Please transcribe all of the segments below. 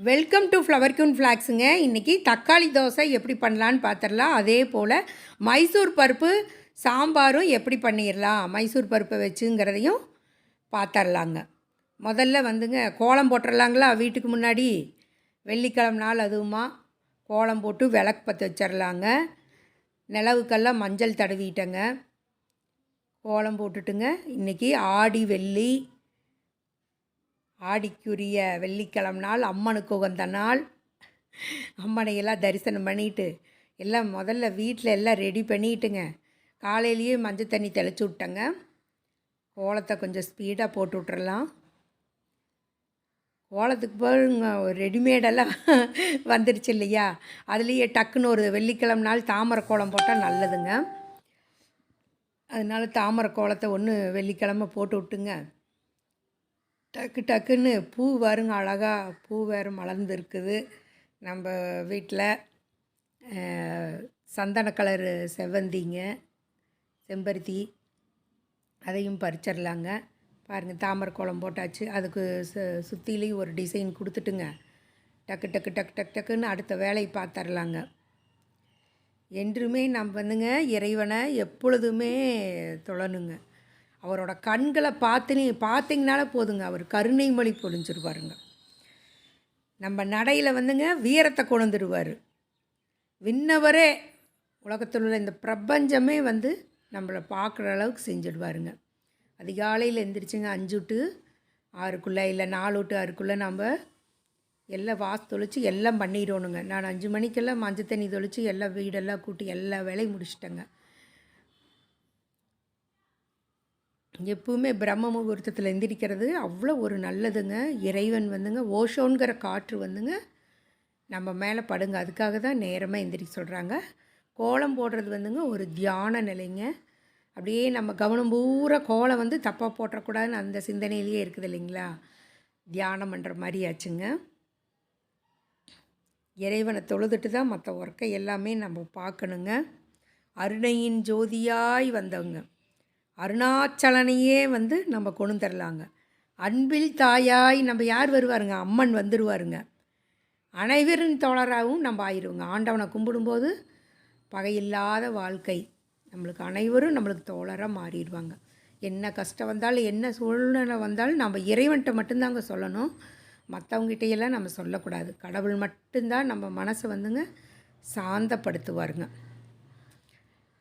Welcome to flower queen ஃப்ளாக்ஸுங்க இன்றைக்கி தக்காளி தோசை எப்படி பண்ணலான்னு பார்த்துடலாம் அதே போல் மைசூர் பருப்பு சாம்பாரும் எப்படி பண்ணிடலாம் மைசூர் பருப்பை வச்சுங்கிறதையும் பார்த்துடலாங்க முதல்ல வந்துங்க கோலம் போட்டுடலாங்களா வீட்டுக்கு முன்னாடி? வெள்ளிக்கிழமை நாள் அதுவுமா. கோலம் போட்டு விளக்கு பற்ற வச்சிடலாங்க நிலவுக்கெல்லாம் மஞ்சள் தடவிட்டேங்க. கோலம் போட்டுட்டுங்க இன்றைக்கி ஆடி வெள்ளி ஆடிக்குரிய வெள்ளிக்கிழமை நாள் அம்மனுக்கு உகந்த நாள். அம்மனையெல்லாம் தரிசனம் பண்ணிட்டு எல்லாம் முதல்ல வீட்டில் எல்லாம் ரெடி பண்ணிட்டுங்க. காலையிலேயே மஞ்சள் தண்ணி தெளிச்சு விட்டேங்க. கோலத்தை கொஞ்சம் ஸ்பீடாக போட்டு விட்றலாம் கோலத்துக்கு பாருங்க ரெடிமேடெல்லாம் வந்துருச்சு இல்லையா? அதுலேயே டக்குன்னு ஒரு வெள்ளிக்கிழமை நாள் தாமரை கோலம் போட்டால் நல்லதுங்க. அதனால தாமரை கோலத்தை ஒன்று வெள்ளிக்கிழமை போட்டு விட்டுங்க. டக்கு டக்குன்னு பூ வருங்க அழகாக பூ வேறு மலர்ந்து இருக்குது நம்ம வீட்டில் சந்தன கலரு செவ்வந்திங்க செம்பருத்தி அதையும் பறிச்சிடலாங்க பாருங்கள் தாமரை குளம் போட்டாச்சு. அதுக்கு சு சுற்றிலையும் ஒரு டிசைன் கொடுத்துட்டுங்க. டக்கு டக்கு டக்கு டக்கு டக்குன்னு அடுத்த வேலையை பார்த்துர்லாங்க என்றுமே நம்ம வந்துங்க இறைவனை எப்பொழுதுமே தொழணுங்க. அவரோட கண்களை பார்த்து நீ பார்த்தீங்கனால போதுங்க. அவர் கருணை மொழி பொழிஞ்சிருவாருங்க நம்ம நடையில் வந்துங்க வீரத்தை கொண்டுருவார் விண்ணவரே உலகத்தில் உள்ள இந்த பிரபஞ்சமே வந்து நம்மளை பார்க்குற அளவுக்கு செஞ்சிடுவாருங்க. அதிகாலையில் எந்திரிச்சுங்க அஞ்சு டு ஆறுக்குள்ளே இல்லை நாலு டு ஆறுக்குள்ளே நம்ம எல்லாம் வாசு தொளிச்சு எல்லாம் பண்ணிடணுங்க. நான் அஞ்சு மணிக்கெல்லாம் மஞ்சள் தண்ணி தொளிச்சு எல்லாம் வீடெல்லாம் கூட்டி எல்லா வேலையும் முடிச்சிட்டேங்க. எப்பவுமே பிரம்ம முகூர்த்தத்தில் எந்திரிக்கிறது அவ்வளோ ஒரு நல்லதுங்க. இறைவன் வந்துங்க ஓஷோங்கிற காற்று வந்துங்க நம்ம மேலே படுங்க. அதுக்காக தான் நேரமாக எந்திரிக்க சொல்கிறாங்க கோலம் போடுறது வந்துங்க ஒரு தியான நிலைங்க. அப்படியே நம்ம கவனம் பூரா கோலம் வந்து தப்பாக போட்டக்கூடாதுன்னு அந்த சிந்தனையிலேயே இருக்குது இல்லைங்களா? தியானம் பண்ணுற மாதிரி ஆச்சுங்க. இறைவனை தொழுதுட்டு தான் மற்ற ஒர்க்கை எல்லாமே நம்ம பார்க்கணுங்க. அருணையின் ஜோதியாய் வந்தவங்க. அருணாச்சலனையே வந்து நம்ம கொண்டு தரலாங்க. அன்பில் தாயாய் நம்ம யார் வருவாருங்க? அம்மன் வந்துடுவாருங்க அனைவரின் தோழராகவும் நம்ம ஆயிடுவோங்க ஆண்டவனை கும்பிடும்போது பகையில்லாத வாழ்க்கை. நம்மளுக்கு அனைவரும் நம்மளுக்கு தோழராக மாறிடுவாங்க. என்ன கஷ்டம் வந்தாலும் என்ன சூழ்நிலை வந்தாலும் நம்ம இறைவன்கிட்ட மட்டும்தாங்க சொல்லணும். மற்றவங்கிட்டையெல்லாம் நம்ம சொல்லக்கூடாது. கடவுள் மட்டும்தான் நம்ம மனசை வந்துங்க சாந்தப்படுத்துவாருங்க.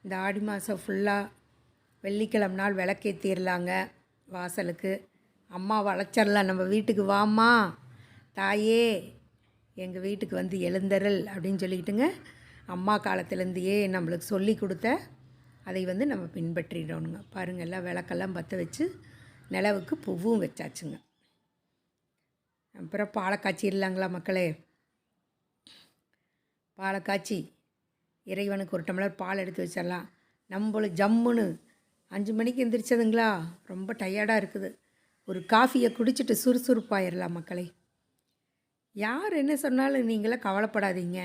இந்த ஆடி மாதம் ஃபுல்லாக வெள்ளிக்கிழமை நாள் விளக்கேற்றிடலாங்க வாசலுக்கு. அம்மா வளைச்சிடலாம் நம்ம வீட்டுக்கு வாம்மா. தாயே எங்கள் வீட்டுக்கு வந்து எழுந்தருள் அப்படின்னு சொல்லிக்கிட்டுங்க அம்மா காலத்துலேருந்தையே நம்மளுக்கு சொல்லி கொடுத்த அதை வந்து நம்ம பின்பற்றிடணுங்க. பாருங்கள் எல்லாம் விளக்கெல்லாம் பற்ற வச்சு நிலவுக்கு பூவும் வச்சாச்சுங்க. அப்புறம் பாலை காய்ச்சிடலாங்களா மக்களே? பாலை காய்ச்சி இறைவனுக்கு ஒரு டம்ளர் பால் எடுத்து வச்சிடலாம். நம்மளும் ஜம்முன்னு அஞ்சு மணிக்கு எந்திரிச்சதுங்களா? ரொம்ப டயர்டாக இருக்குது. ஒரு காஃபியை குடிச்சிட்டு சுறுசுறுப்பாயிடலாம் மக்களே. யார் என்ன சொன்னாலும் நீங்களாம் கவலைப்படாதீங்க.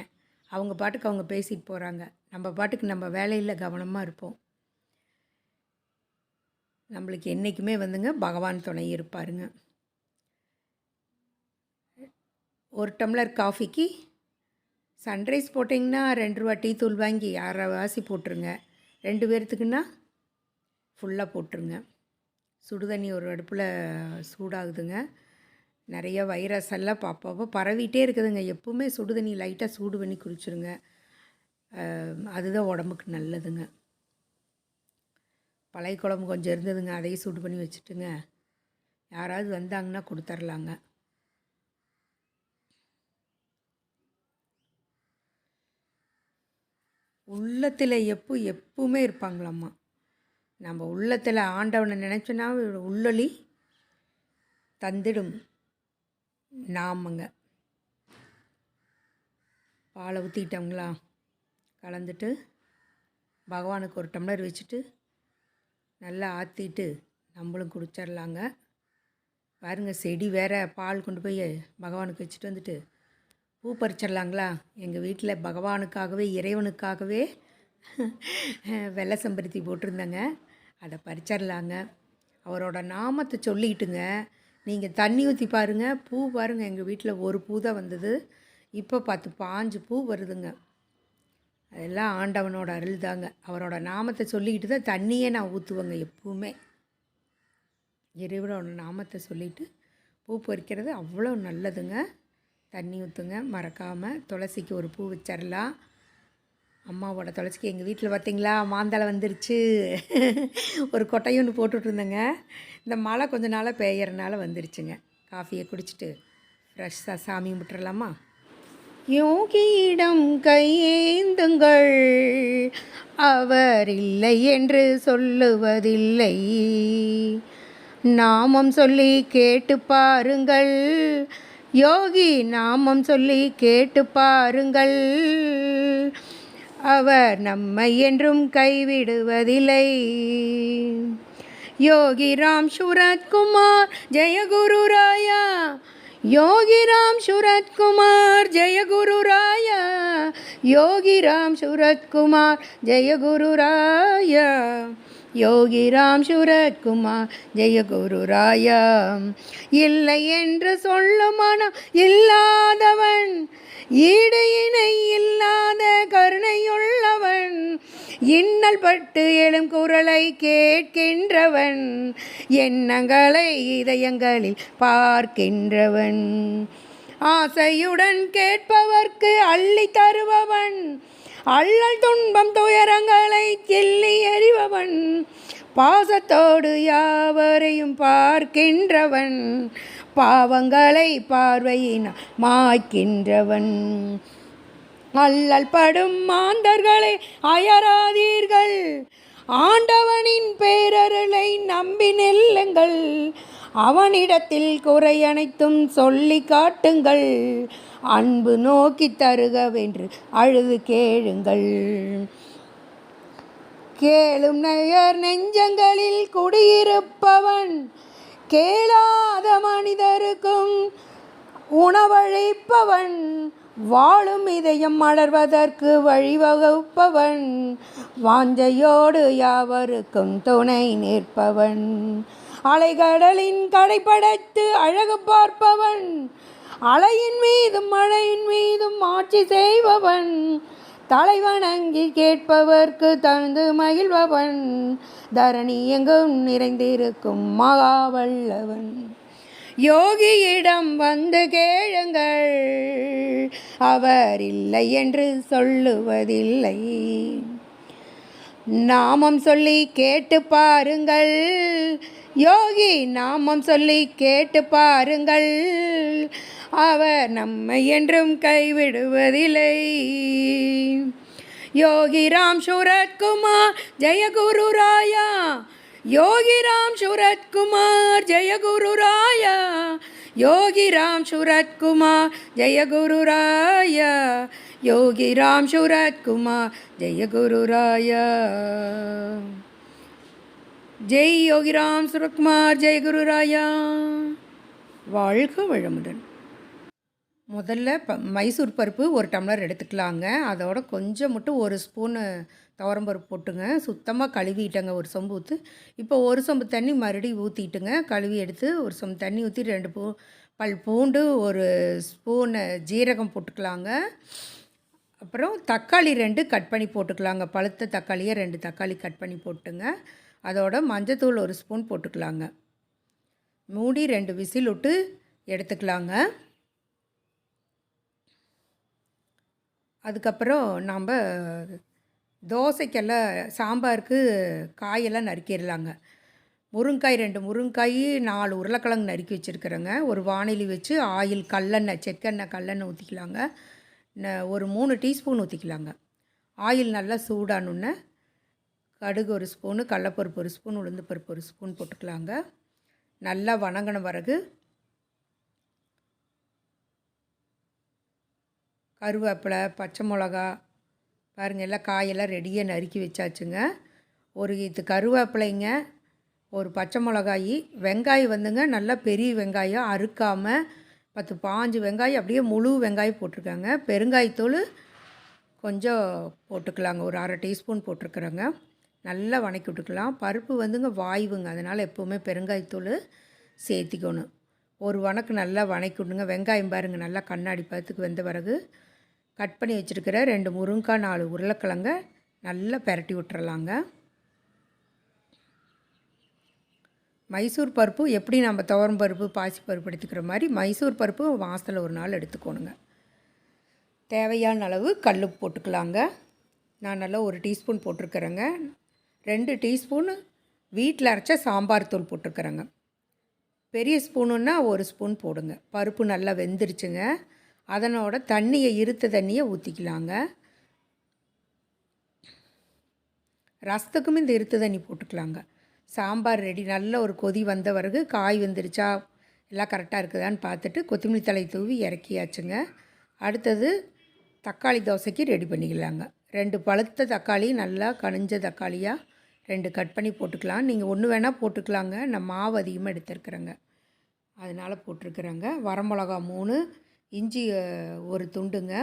அவங்க பாட்டுக்கு அவங்க பேசிட்டு போகிறாங்க நம்ம பாட்டுக்கு நம்ம வேலையில் கவனமாக இருப்போம். நம்மளுக்கு என்றைக்குமே வந்துங்க பகவான் துணை இருப்பாருங்க. ஒரு டம்ளர் காஃபிக்கு சன்ரைஸ் போட்டிங்கன்னா ரெண்டு ரூபா டீ தூள் வாங்கி அரை வாசி போட்டுருங்க. ரெண்டு பேர்த்துக்குன்னா ஃபுல்லாக போட்டுருங்க. சுடுதண்ணி ஒரு அடுப்பில் சூடாகுதுங்க. நிறைய வைரஸ் எல்லாம் அப்பப்போ பரவிட்டே இருக்குதுங்க. எப்பவுமே சுடுதண்ணி லைட்டாக சூடு பண்ணி குடிச்சிருங்க. அதுதான் உடம்புக்கு நல்லதுங்க. பழைய குழம்பு கொஞ்சம் இருந்ததுங்க. அதையும் சூடு பண்ணி வச்சுட்டுங்க. யாராவது வந்தாங்கன்னா கொடுத்துர்லாங்க. உள்ளத்தில் எப்போ எப்பவுமே இருப்பாங்களாம்மா. நம்ம உள்ளத்தில் ஆண்டவனை நினச்சோன்னா உள்ளொளி தந்திடும் நாமங்க. பாலை ஊற்றிக்கிட்டோங்களா கலந்துட்டு பகவானுக்கு ஒரு டம்ளர் வச்சுட்டு நல்லா ஆற்றிட்டு நம்மளும் குடிச்சிடலாங்க பாருங்கள் செடி வேற பால் கொண்டு போய் பகவானுக்கு வச்சுட்டு வந்துட்டு பூ பறிச்சிடலாங்களா எங்கள் வீட்டில் பகவானுக்காகவே இறைவனுக்காகவே வெள்ளை செம்பருத்தி போட்டிருந்தேங்க. அதை பறிச்சிடலாங்க அவரோட நாமத்தை சொல்லிக்கிட்டுங்க நீங்கள் தண்ணி ஊற்றி பாருங்கள் பூ பாருங்கள் எங்கள் வீட்டில் ஒரு பூ தான் வந்தது. இப்போ பத்து பாஞ்சு பூ வருதுங்க. அதெல்லாம் ஆண்டவனோட அருள் தாங்க. அவரோட நாமத்தை சொல்லிக்கிட்டு தான் தண்ணியே நான் ஊற்றுவேங்க எப்பவுமே. இறைவனோட நாமத்தை சொல்லிட்டு பூ பறிக்கிறது அவ்வளோ நல்லதுங்க. தண்ணி ஊற்றுங்க மறக்காமல் துளசிக்கு ஒரு பூ வச்சிடலாம் அம்மாவோட தொலைச்சிக்கு எங்கள் வீட்டில் பார்த்தீங்களா மாந்தளை வந்துருச்சு. ஒரு கொட்டையும் ஒன்று இந்த மழை கொஞ்ச நாளாக பெய்யறனால வந்துருச்சுங்க. காஃபியை குடிச்சிட்டு ஃப்ரெஷ்ஷாக சாமி விட்டுறலாமா யோகியிடம் கையேந்துங்கள். அவர் இல்லை என்று சொல்லுவதில்லை. நாமம் சொல்லி கேட்டு பாருங்கள். யோகி நாமம் சொல்லி கேட்டு பாருங்கள். அவர் நம்மை என்றும் கைவிடுவதில்லை. யோகி ராம் சுரத்குமார் ஜெயகுரு ராயா. யோகி ராம் சுரத்குமார் ஜெயகுரு ராயா. யோகி ராம் சுரத்குமார் ஜெயகுரு ராயா. யோகி ராம் சுரத்குமார் ஜெயகுரு ராயா. இல்லை என்று சொல்லுமானம் இல்லாதவன் ஈடு இணை இன்னல் பட்டு எழும் குரலை கேட்கின்றவன் எண்ணங்களை இதயங்களில் பார்க்கின்றவன். ஆசையுடன் கேட்பவர்க்கு அள்ளி தருபவன் அள்ளல் துன்பம் துயரங்களை கிள்ளி எறிபவன். பாசத்தோடு யாவரையும் பார்க்கின்றவன் பாவங்களை பார்வையின மாய்க்கின்றவன். அல்லல் படும் மாந்தர்களை அயராதீர்கள். ஆண்டவனின் பேரருளை நம்பி நெல்லுங்கள். அவனிடத்தில் குறை அனைத்தும் சொல்லி காட்டுங்கள். அன்பு நோக்கி தருகவென்று அழுது கேளுங்கள். கேளும் நயர் நெஞ்சங்களில் குடியிருப்பவன் கேளாத மனிதருக்கும் உணவழிப்பவன் வாழும் இதயம் மலர்வதற்கு வழிவகுப்பவன். வாஞ்சையோடு யாவருக்கும் துணை நிற்பவன். அலைகடலின் கடைப்படைத்து அழகு பார்ப்பவன். அலையின் மீதும் மழையின் மீதும் ஆட்சி செய்பவன். தலைவணங்கி கேட்பவர்க்கு தந்து மகிழ்பவன். தரணி எங்கும் நிறைந்திருக்கும் மகாவல்லவன். யோகியிடம் வந்து கேளுங்கள். அவர் இல்லை என்று சொல்லுவதில்லை. நாமம் சொல்லி கேட்டு பாருங்கள். யோகி நாமம் சொல்லி கேட்டு பாருங்கள். அவர் நம்மை என்றும் கைவிடுவதில்லை. யோகி ராம் சூரத்குமார் ஜெயகுரு ராயா யோகிராம் சுரத்குமார் ஜெயகுரு ராயா யோகி ராம் சுரத்குமார் ஜெயகுரு ராயா யோகி சுரத்குமார் ஜெயகுரு ராயா ஜெய் யோகிராம் சுரத்குமார் ஜெய் ராயா வாழ்க வளமுடன். முதல்ல ப மைசூர் பருப்பு ஒரு டம்ளர் எடுத்துக்கலாங்க. அதோட கொஞ்சம் மட்டும் ஒரு ஸ்பூனு துவரம்பருப்பு போட்டுங்க. சுத்தமாக கழுவிட்டேங்க ஒரு சொம்பு ஊற்று இப்போ ஒரு சொம்பு தண்ணி மறுபடியும் ஊற்றிட்டுங்க கழுவி எடுத்து ஒரு சொம்பு தண்ணி ஊற்றி ரெண்டு பூ பல் பூண்டு ஒரு ஸ்பூனு ஜீரகம் போட்டுக்கலாங்க. அப்புறம் தக்காளி ரெண்டு கட் பண்ணி போட்டுக்கலாங்க. பழுத்த தக்காளியை ரெண்டு தக்காளி கட் பண்ணி போட்டுங்க. அதோட மஞ்சத்தூள் ஒரு ஸ்பூன் போட்டுக்கலாங்க. மூடி ரெண்டு விசில் விட்டு எடுத்துக்கலாங்க. அதுக்கப்புறம் நாம் தோசைக்கெல்லாம் சாம்பாருக்கு காயெல்லாம் நறுக்கிடலாங்க முருங்காய் ரெண்டு முருங்காய் நாலு உருளைக்கிழங்கு நறுக்கி வச்சுருக்குறேங்க. ஒரு வானிலி வச்சு ஆயில் கல்லெண்ணெய் செக்கெண்ணெய் கல்லெண்ணெய் ஊற்றிக்கலாங்க ந- ஒரு மூணு டீஸ்பூன் ஊற்றிக்கலாங்க ஆயில் நல்லா சூடானுன்னு கடுகு ஒரு ஸ்பூனு கடலப்பருப்பு ஒரு ஸ்பூன் உளுந்து பருப்பு ஒரு ஸ்பூன் போட்டுக்கலாங்க. நல்லா வணங்கின பிறகு கருவேப்பிலை பச்சை மிளகா பாருங்கள் எல்லாம் காயெல்லாம் ரெடியாக நறுக்கி வச்சாச்சுங்க. ஒரு இது கருவேப்பிலைங்க ஒரு பச்சை மிளகாய் வெங்காயம் வந்துங்க நல்லா பெரிய வெங்காயம் அறுக்காமல் பத்து பாஞ்சு வெங்காயம் அப்படியே முழு வெங்காயம் போட்டிருக்காங்க. பெருங்காயத்தூள் கொஞ்சம் போட்டுக்கலாங்க ஒரு அரை டீஸ்பூன் போட்டிருக்குறேங்க. நல்லா வணக்கி விட்டுக்கலாம். பருப்பு வந்துங்க வாய்வுங்க அதனால் எப்போவுமே பெருங்காயத்தூள் சேர்த்திக்கணும். ஒரு வணக்கு நல்லா வணக்கி விடுங்க. வெங்காயம் பாருங்கள் நல்லா கண்ணாடி பதத்துக்கு வெந்த பிறகு கட் பண்ணி வச்சுருக்கிற ரெண்டு முருங்காய் நாலு உருளைக்கிழங்க நல்லா பெரட்டி விட்டுறலாங்க. மைசூர் பருப்பு எப்படி நம்ம துவரம் பருப்பு பாசி பருப்பு எடுத்துக்கிற மாதிரி மைசூர் பருப்பு மாதத்தில் ஒரு நாள் எடுத்துக்கோணுங்க. தேவையான அளவு கல் போட்டுக்கலாங்க. நான் நல்லா ஒரு டீஸ்பூன் போட்டிருக்கிறேங்க. ரெண்டு டீஸ்பூனு வீட்டில் அரைச்ச சாம்பார் தூள் போட்டிருக்கிறேங்க. பெரிய ஸ்பூனுன்னா ஒரு ஸ்பூன் போடுங்க. பருப்பு நல்லா வெந்துருச்சுங்க. அதனோட தண்ணியை இருத்த தண்ணியை ஊற்றிக்கலாங்க ரசத்துக்கும் இந்த இருத்த தண்ணி போட்டுக்கலாங்க. சாம்பார் ரெடி நல்ல ஒரு கொதி வந்த பிறகு காய் வந்துருச்சா எல்லாம் கரெக்டாக இருக்குதான்னு பார்த்துட்டு கொத்தமல்லி தலை தூவி இறக்கியாச்சுங்க. அடுத்தது தக்காளி தோசைக்கு ரெடி பண்ணிக்கலாங்க. ரெண்டு பழுத்த தக்காளி நல்லா கனிஞ்ச தக்காளியாக ரெண்டு கட் பண்ணி போட்டுக்கலாம். நீங்கள் ஒன்று வேணால் போட்டுக்கலாங்க. நான் மாவு அதிகமாக எடுத்துருக்குறேங்க. அதனால் போட்டிருக்குறேங்க. வரமிளகா மூணு இஞ்சி ஒரு துண்டுங்க.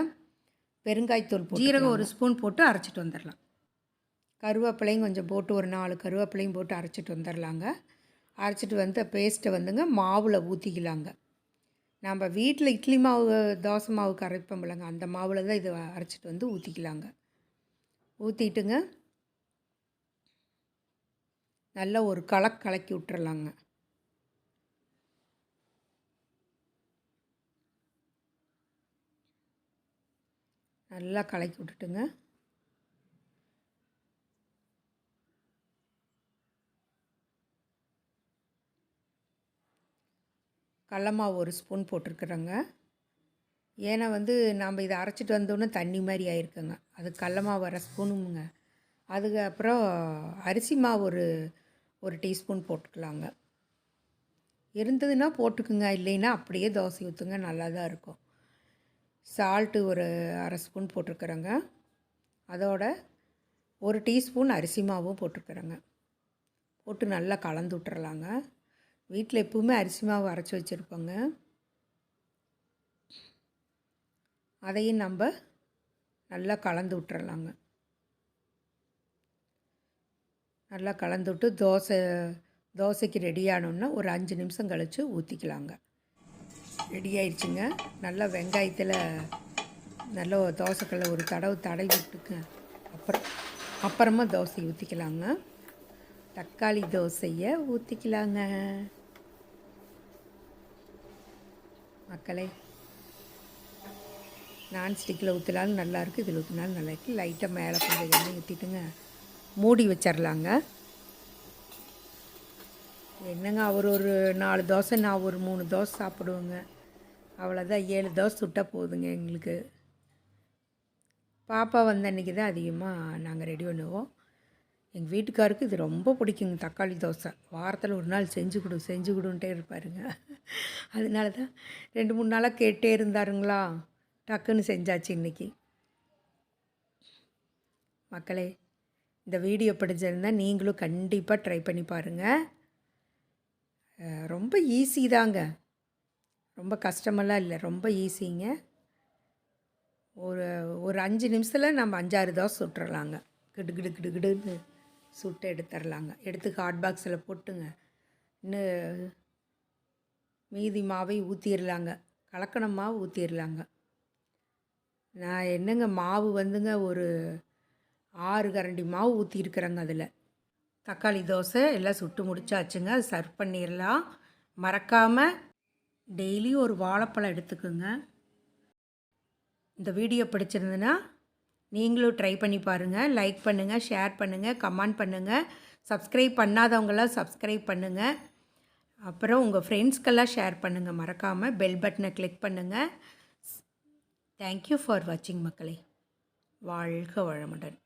பெருங்காயத்தூள் போட்டு ஜீரகம் ஒரு ஸ்பூன் போட்டு அரைச்சிட்டு வந்துடலாம். கருவேப்பிலையும் கொஞ்சம் போட்டு ஒரு நாலு கருவேப்பிலையும் போட்டு அரைச்சிட்டு வந்துடலாங்க. அரைச்சிட்டு வந்து பேஸ்ட்டை வந்துங்க மாவில் ஊற்றிக்கலாங்க நம்ம வீட்டில் இட்லி மாவு தோசை மாவுக்கு அரைப்போம்லங்க அந்த மாவில் தான் இதை அரைச்சிட்டு வந்து ஊற்றிக்கலாங்க ஊற்றிட்டுங்க நல்லா ஒரு கலக் கலக்கி விட்டுறலாங்க. நல்லா கலக்கி விட்டுட்டுங்க. கடல மாவு ஒரு ஸ்பூன் போட்டிருக்குறேங்க. ஏன்னா வந்து நாம் இதை அரைச்சிட்டு வந்தோன்னே தண்ணி மாதிரி ஆயிருக்குங்க. அது கடல மாவு அரை ஸ்பூனுங்க. அதுக்கப்புறம் அரிசி மாவு ஒரு ஒரு டீஸ்பூன் போட்டுக்கலாங்க. இருந்ததுன்னா போட்டுக்குங்க. இல்லைன்னா அப்படியே தோசை ஊற்றுங்க நல்லா தான் இருக்கும். சால்ட்டு ஒரு அரை ஸ்பூன் போட்டிருக்குறேங்க. அதோட ஒரு டீஸ்பூன் அரிசி மாவும் போட்டிருக்குறேங்க. போட்டு நல்லா கலந்து விட்டுறலாங்க. வீட்டில் எப்பவுமே அரிசி மாவு அரைச்சி வச்சுருப்போங்க. அதையும் நம்ம நல்லா கலந்து விட்டுறலாங்க. நல்லா கலந்து விட்டு தோசை தோசைக்கு ரெடி ஆனோன்னா ஒரு அஞ்சு நிமிஷம் கழித்து ஊற்றிக்கலாங்க ரெடி ஆயிடுச்சுங்க நல்லா வெங்காயத்தில் நல்லா தோசைக்கல்ல ஒரு தடவை தடவி விட்டுங்க அப்புறம் அப்புறமா தோசை ஊற்றிக்கலாங்க தக்காளி தோசையை ஊற்றிக்கலாங்க மக்களே நான்ஸ்டிக்கில் ஊற்றினாலும் நல்லாயிருக்கு இதில் ஊற்றினாலும் நல்லா இருக்குது லைட்டாக மேலே கொஞ்சம் எண்ணெய் ஊற்றிட்டுங்க மூடி வச்சிடலாங்க என்னங்க அவர் ஒரு நாலு தோசை நான் ஒரு மூணு தோசை சாப்பிடுவேங்க. அவ்வளோதான் ஏழு தோசை சுட்டால் போதுங்க எங்களுக்கு. பாப்பா வந்த அன்றைக்கி தான் அதிகமாக நாங்கள் ரெடி பண்ணுவோம். எங்கள் வீட்டுக்காருக்கு இது ரொம்ப பிடிக்குங்க தக்காளி தோசை. வாரத்தில் ஒரு நாள் செஞ்சு கொடு செஞ்சு கொடுன்ட்டே இருப்பாருங்க. அதனால தான் ரெண்டு மூணு நாளாக கேட்டே இருந்தாருங்களா? டக்குன்னு செஞ்சாச்சு இன்றைக்கி மக்களே இந்த வீடியோ பிடிச்சிருந்தால் நீங்களும் கண்டிப்பாக ட்ரை பண்ணி பாருங்கள் ரொம்ப ஈஸி தாங்க. ரொம்ப கஷ்டமெல்லாம் இல்லை ரொம்ப ஈஸிங்க. ஒரு ஒரு அஞ்சு நிமிஷத்தில் நம்ம அஞ்சாறு தோசை சுட்டுறலாங்க. கிடு கிடு கிடு கிடுன்னு சுட்டு எடுத்துடலாங்க எடுத்து ஹாட் பாக்ஸில் போட்டுங்க. இன்னும் மீதி மாவை ஊற்றிடலாங்க கலக்கண மாவு ஊற்றிடலாங்க நான் என்னங்க மாவு வந்துங்க ஒரு ஆறு கரண்டி மாவு ஊற்றிருக்கிறேங்க அதில். தக்காளி தோசை எல்லாம் சுட்டு முடிச்சாச்சுங்க. அது சர்வ் பண்ணிடலாம் மறக்காமல் டெய்லி ஒரு வாழைப்பழம் எடுத்துக்கோங்க. இந்த வீடியோ பிடிச்சிருந்துன்னா நீங்களும் ட்ரை பண்ணி பாருங்கள் லைக் பண்ணுங்கள் ஷேர் பண்ணுங்கள் கமெண்ட் பண்ணுங்கள் சப்ஸ்கிரைப் பண்ணாதவங்களாம் சப்ஸ்கிரைப் பண்ணுங்கள் அப்புறம் உங்கள் ஃப்ரெண்ட்ஸ்க்கெல்லாம் ஷேர் பண்ணுங்கள் மறக்காமல் பெல் பட்டனை கிளிக் பண்ணுங்கள் தேங்க்யூ ஃபார் வாட்சிங் மக்களே. வாழ்க வளமுடன்.